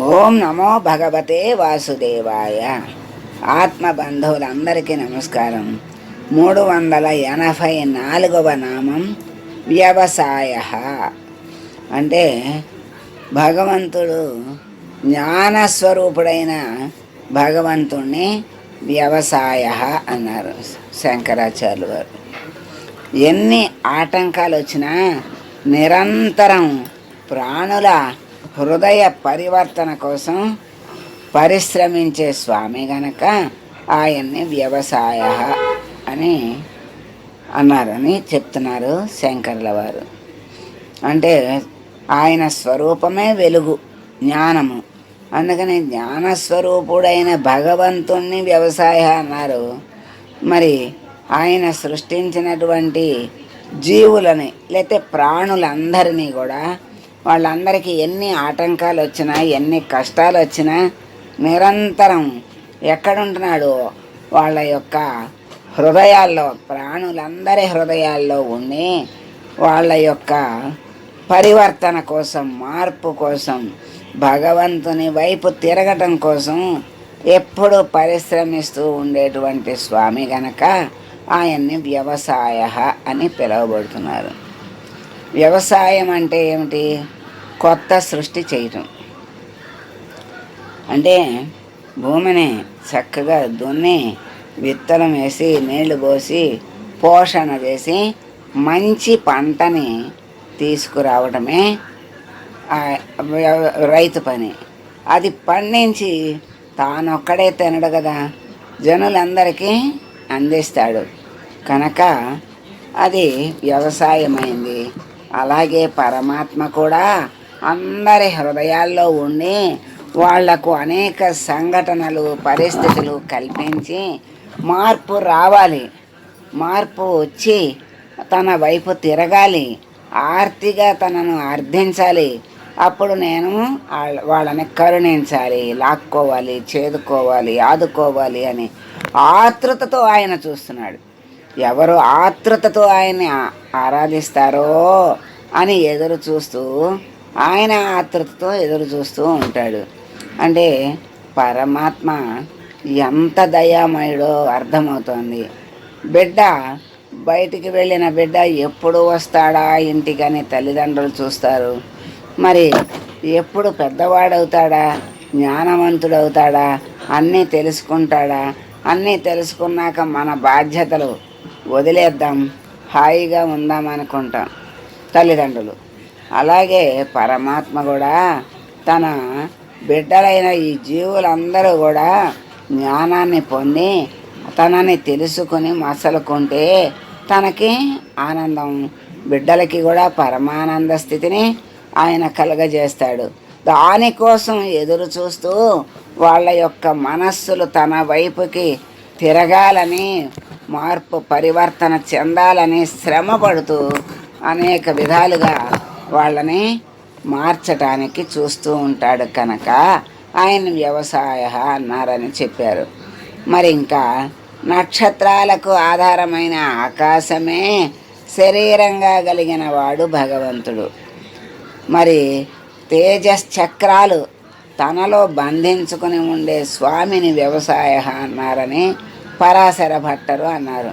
ఓం నమో భగవతే వాసుదేవాయ. ఆత్మబంధువులందరికీ నమస్కారం. మూడు వందల ఎనభై నాలుగవ నామం వ్యవసాయ. అంటే భగవంతుడు జ్ఞానస్వరూపుడైన భగవంతుణ్ణి వ్యవసాయ అన్నారు శంకరాచార్యులు వారు ఎన్ని ఆటంకాలు వచ్చినా నిరంతరం ప్రాణుల హృదయ పరివర్తన కోసం పరిశ్రమించే స్వామి గనక ఆయన్ని వ్యవసాయ అని అన్నారని చెప్తున్నారు శంకర్ల వారు. అంటే ఆయన స్వరూపమే వెలుగు జ్ఞానము. అందుకని జ్ఞానస్వరూపుడైన భగవంతుణ్ణి వ్యవసాయ అన్నారు. మరి ఆయన సృష్టించినటువంటి జీవులని లేకపోతే ప్రాణులందరినీ కూడా వాళ్ళందరికీ ఎన్ని ఆటంకాలు వచ్చినా ఎన్ని కష్టాలు వచ్చినా నిరంతరం ఎక్కడుంటున్నాడో వాళ్ళ యొక్క హృదయాల్లో ప్రాణులందరి హృదయాల్లో ఉండి వాళ్ళ యొక్క పరివర్తన కోసం మార్పు కోసం భగవంతుని వైపు తిరగటం కోసం ఎప్పుడు పరిశ్రమిస్తూ ఉండేటువంటి స్వామి గనక ఆయన్ని వ్యవసాయ అని పిలువబడుతున్నారు. వ్యవసాయం అంటే ఏమిటి? కొత్త సృష్టి చేయటం. అంటే భూమిని చక్కగా దున్ని విత్తనం వేసి నీళ్ళు పోసి పోషణ చేసి మంచి పంటని తీసుకురావడమే రైతు పని. అది పండించి తానొక్కడే తినడు కదా. జనులందరికీ అందిస్తాడు. కనుక అది వ్యవసాయమైంది. అలాగే పరమాత్మ కూడా అందరి హృదయాల్లో ఉండి వాళ్ళకు అనేక సంఘటనలు పరిస్థితులు కల్పించి మార్పు రావాలి. మార్పు వచ్చి తన వైపు తిరగాలి. ఆర్తిగా తనను అర్థించాలి. అప్పుడు నేను వాళ్ళ- వాళ్ళని కరుణించాలి లాక్కోవాలి చేదుకోవాలి ఆదుకోవాలి అని ఆతృతతో ఆయన చూస్తున్నాడు. ఎవరు ఆతృతతో ఆయన ఆరాధిస్తారో అని ఎదురు చూస్తూ ఆయన ఆతృతతో ఎదురు చూస్తూ ఉంటాడు. అంటే పరమాత్మ ఎంత దయామయుడో అర్థమవుతోంది. బిడ్డ బయటికి వెళ్ళిన బిడ్డ ఎప్పుడు వస్తాడా ఇంటికని తల్లిదండ్రులు చూస్తారు. మరి ఎప్పుడు పెద్దవాడవుతాడా జ్ఞానవంతుడవుతాడా అన్నీ తెలుసుకుంటాడా? అన్నీ తెలుసుకున్నాక మన బాధ్యతలు వదిలేద్దాం. హాయిగా ఉందామనుకుంటాం తల్లిదండ్రులు. అలాగే పరమాత్మ కూడా తన బిడ్డలైన ఈ జీవులందరూ కూడా జ్ఞానాన్ని పొంది తనని తెలుసుకుని మసలుకుంటే తనకి ఆనందం బిడ్డలకి కూడా పరమానంద స్థితిని ఆయన కలుగజేస్తాడు. దానికోసం ఎదురు చూస్తూ వాళ్ళ యొక్క మనస్సులు తన వైపుకి తిరగాలని మార్పు పరివర్తన చెందాలని శ్రమ పడుతూ అనేక విధాలుగా వాళ్ళని మార్చటానికి చూస్తూ ఉంటాడు కనుక ఆయన వ్యవసాయ అన్నారని చెప్పారు. మరి ఇంకా నక్షత్రాలకు ఆధారమైన ఆకాశమే శరీరంగా కలిగిన వాడు భగవంతుడు. మరి తేజశ్చక్రాలు తనలో బంధించుకుని ఉండే స్వామిని వ్యవసాయ అన్నారని పరాశర భట్టరు అన్నారు.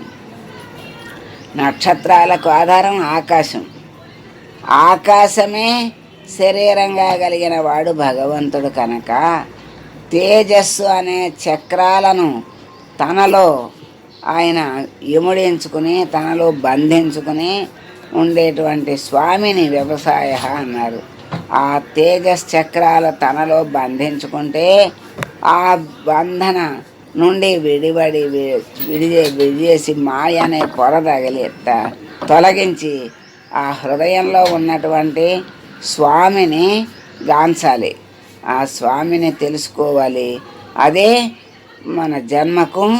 నక్షత్రాలకు ఆధారం ఆకాశం. ఆకాశమే శరీరంగా కలిగిన వాడు భగవంతుడు కనుక తేజస్సు అనే చక్రాలను తనలో ఆయన ఇముడించుకుని తనలో బంధించుకుని ఉండేటువంటి స్వామిని వ్యవసాయ అన్నారు. ఆ తేజస్ చక్రాలు తనలో బంధించుకుంటే ఆ బంధన నుండి విడిబడి విడి విడిచేసి మాయ అనే పొర తగిలి తొలగించి ఆ హృదయంలో ఉన్నటువంటి స్వామిని గాంచాలి ఆ స్వామిని తెలుసుకోవాలి. అదే మన జన్మకు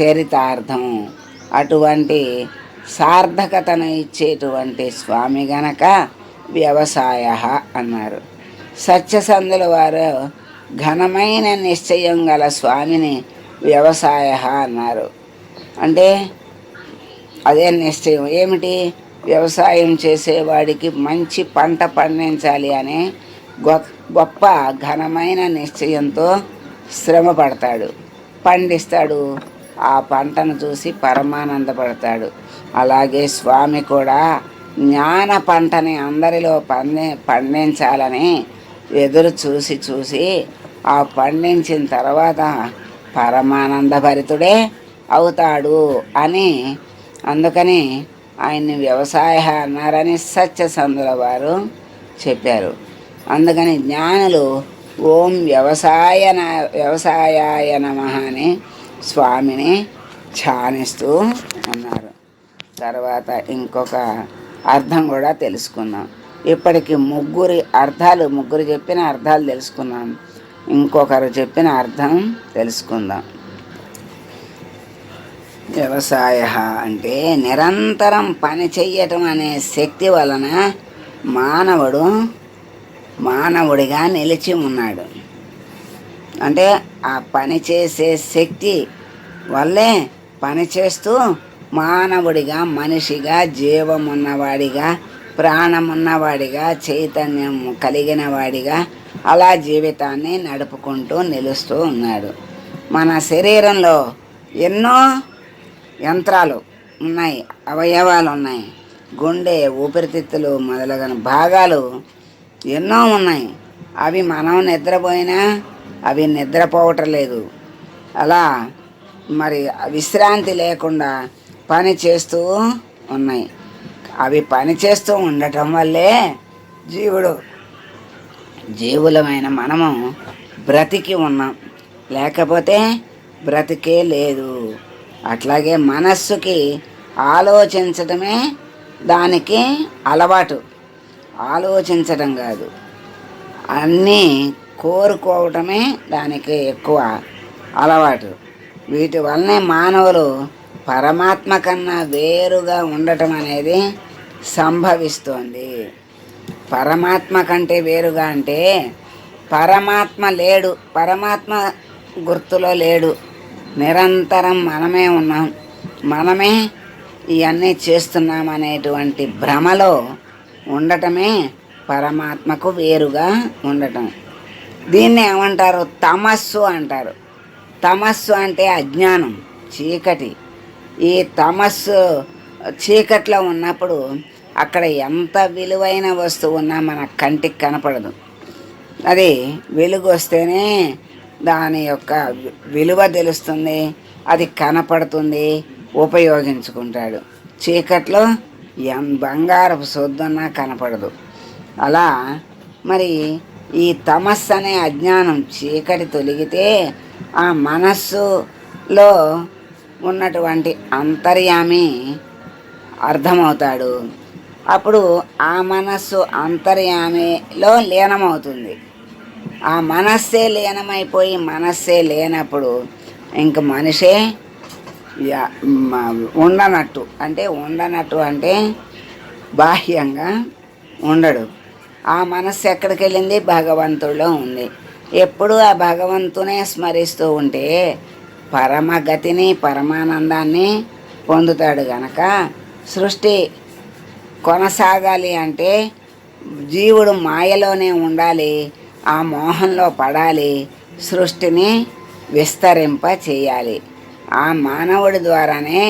చరితార్థం. అటువంటి సార్థకతను ఇచ్చేటువంటి స్వామి గనక వ్యవసాయ అన్నారు. సత్యసంధుల వారు ఘనమైన నిశ్చయం గల స్వామిని వ్యవసాయ అన్నారు. అంటే అదే నిశ్చయం ఏమిటి? వ్యవసాయం చేసేవాడికి మంచి పంట పండించాలి అనే గొప్ప ఘనమైన నిశ్చయంతో శ్రమ పడతాడు. పండిస్తాడు. ఆ పంటను చూసి పరమానందపడతాడు. అలాగే స్వామి కూడా జ్ఞాన పంటని అందరిలో పండి పండించాలని ఎదురు చూసి చూసి ఆ పండించిన తర్వాత పరమానందభరితుడే అవుతాడు అని అందుకని ఆయన్ని వ్యవసాయ అన్నారని సత్యసంధుల వారు చెప్పారు. అందుకని జ్ఞానులు ఓం వ్యవసాయ వ్యవసాయాయ నమ అని స్వామిని ఛానిస్తూ ఉన్నారు. తర్వాత ఇంకొక అర్థం కూడా తెలుసుకుందాం. ఇప్పటికి ముగ్గురి అర్థాలు ముగ్గురు చెప్పిన అర్థాలు తెలుసుకున్నాం ఇంకొకరు చెప్పిన అర్థం తెలుసుకుందాం. వ్యవసాయ అంటే నిరంతరం పని చెయ్యటం అనే శక్తి వలన మానవుడు మానవుడిగా నిలిచి ఉన్నాడు. అంటే ఆ పని చేసే శక్తి వల్లే పని చేస్తూ మానవుడిగా మనిషిగా జీవం ఉన్నవాడిగా ప్రాణం ఉన్నవాడిగా చైతన్యం కలిగిన వాడిగా అలా జీవితాన్ని నడుపుకుంటూ నిలుస్తూ ఉన్నాడు. మన శరీరంలో ఎన్నో యంత్రాలు ఉన్నాయి అవయవాలు ఉన్నాయి. గుండె ఊపిరితిత్తులు మొదలగిన భాగాలు ఎన్నో ఉన్నాయి. అవి మనం నిద్రపోయినా అవి నిద్రపోవటం లేదు. అలా మరి విశ్రాంతి లేకుండా పని చేస్తూ ఉన్నాయి. అవి పని చేస్తూ ఉండటం వల్లే జీవుడు జీవులమైన మనము బ్రతికి ఉన్నాం. లేకపోతే బ్రతికే లేదు. అట్లాగే మనస్సుకి ఆలోచించడమే దానికి అలవాటు. ఆలోచించడం కాదు. అన్నీ కోరుకోవటమే దానికి ఎక్కువ అలవాటు. వీటి వల్లనే మానవులు పరమాత్మ కన్నా వేరుగా ఉండటం అనేది సంభవిస్తోంది. పరమాత్మ కంటే వేరుగా అంటే పరమాత్మ లేడు పరమాత్మ గుర్తులో లేడు. నిరంతరం మనమే ఉన్నాం. మనమే ఇవన్నీ చేస్తున్నాం అనేటువంటి భ్రమలో ఉండటమే పరమాత్మకు వేరుగా ఉండటం. దీన్ని ఏమంటారు? తమస్సు అంటారు. తమస్సు అంటే అజ్ఞానం చీకటి. ఈ తమస్సు చీకట్లో ఉన్నప్పుడు అక్కడ ఎంత విలువైన వస్తువు ఉన్నా మన కంటికి కనపడదు. అది వెలుగు వస్తేనే దాని యొక్క విలువ తెలుస్తుంది అది కనపడుతుంది ఉపయోగించుకుంటాడు. చీకట్లో ఎం బంగారపు సొద్దున్నా కనపడదు. అలా మరి ఈ తమస్సు అనే అజ్ఞానం చీకటి తొలగితే ఆ మనస్సులో ఉన్నటువంటి అంతర్యామి అర్థమవుతాడు. అప్పుడు ఆ మనస్సు అంతర్యామిలో లీనమవుతుంది. ఆ మనస్సే లీనమైపోయి మనస్సే లేనప్పుడు ఇంక మనిషే యా- ఉండనట్టు. అంటే ఉండనట్టు అంటే బాహ్యంగా ఉండడు. ఆ మనస్సు ఎక్కడికి వెళ్ళింది భగవంతుడిలో ఉంది. ఎప్పుడు ఆ భగవంతునే స్మరిస్తూ ఉంటే పరమగతిని పరమానందాన్ని పొందుతాడు గనక సృష్టి కొనసాగాలి అంటే జీవుడు మాయలోనే ఉండాలి ఆ మోహంలో పడాలి సృష్టిని విస్తరింప చేయాలి. ఆ మానవుడి ద్వారానే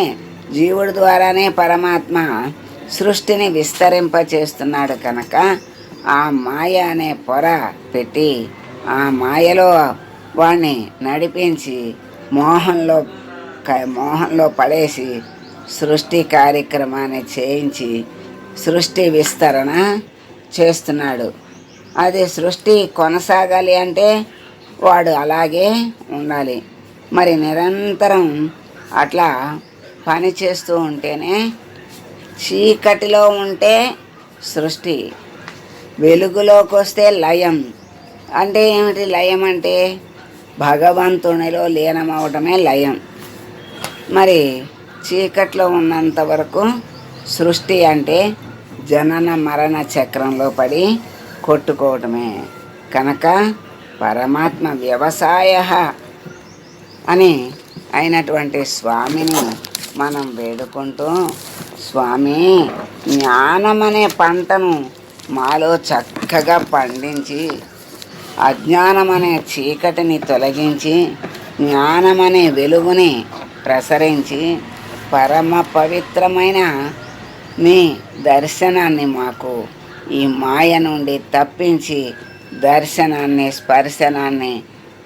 జీవుడి ద్వారానే పరమాత్మ సృష్టిని విస్తరింప చేస్తున్నాడు కనుక ఆ మాయ అనే పొర పెట్టి ఆ మాయలో వాణ్ణి నడిపించి మోహంలో మోహంలో పడేసి సృష్టి కార్యక్రమాన్ని చేయించి సృష్టి విస్తరణ చేస్తున్నాడు. అది సృష్టి కొనసాగాలి అంటే వాడు అలాగే ఉండాలి. మరి నిరంతరం అట్లా పని చేస్తూ ఉంటేనే చీకటిలో ఉంటే సృష్టి వెలుగులోకి వస్తే లయం. అంటే ఏమిటి లయం అంటే? భగవంతునిలో లీనమవటమే లయం. మరి చీకట్లో ఉన్నంత వరకు సృష్టి అంటే జనన మరణ చక్రంలో పడి కొట్టుకోవటమే. కనుక పరమాత్మ వ్యవసాయ అని అయినటువంటి స్వామిని మనం వేడుకుంటూ స్వామి జ్ఞానం అనే పంటను మాలో చక్కగా పండించి అజ్ఞానం అనే చీకటిని తొలగించి జ్ఞానం అనే వెలుగుని ప్రసరించి పరమ పవిత్రమైన నీ దర్శనాన్ని మాకు ఈ మాయ నుండి తప్పించి దర్శనాన్ని స్పర్శనాన్ని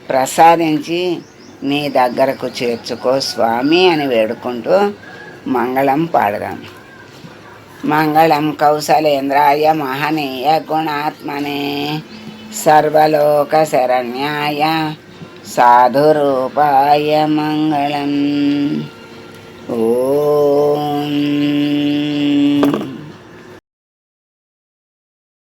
ప్రసాదించి నీ దగ్గరకు చేర్చుకో స్వామి అని వేడుకుంటూ మంగళం పాడదాం. మంగళం కౌశలేంద్రాయ మహనీయ గుణాత్మనే సర్వలోక శరణ్యాయ సాధురూపాయ మంగళం. ఓం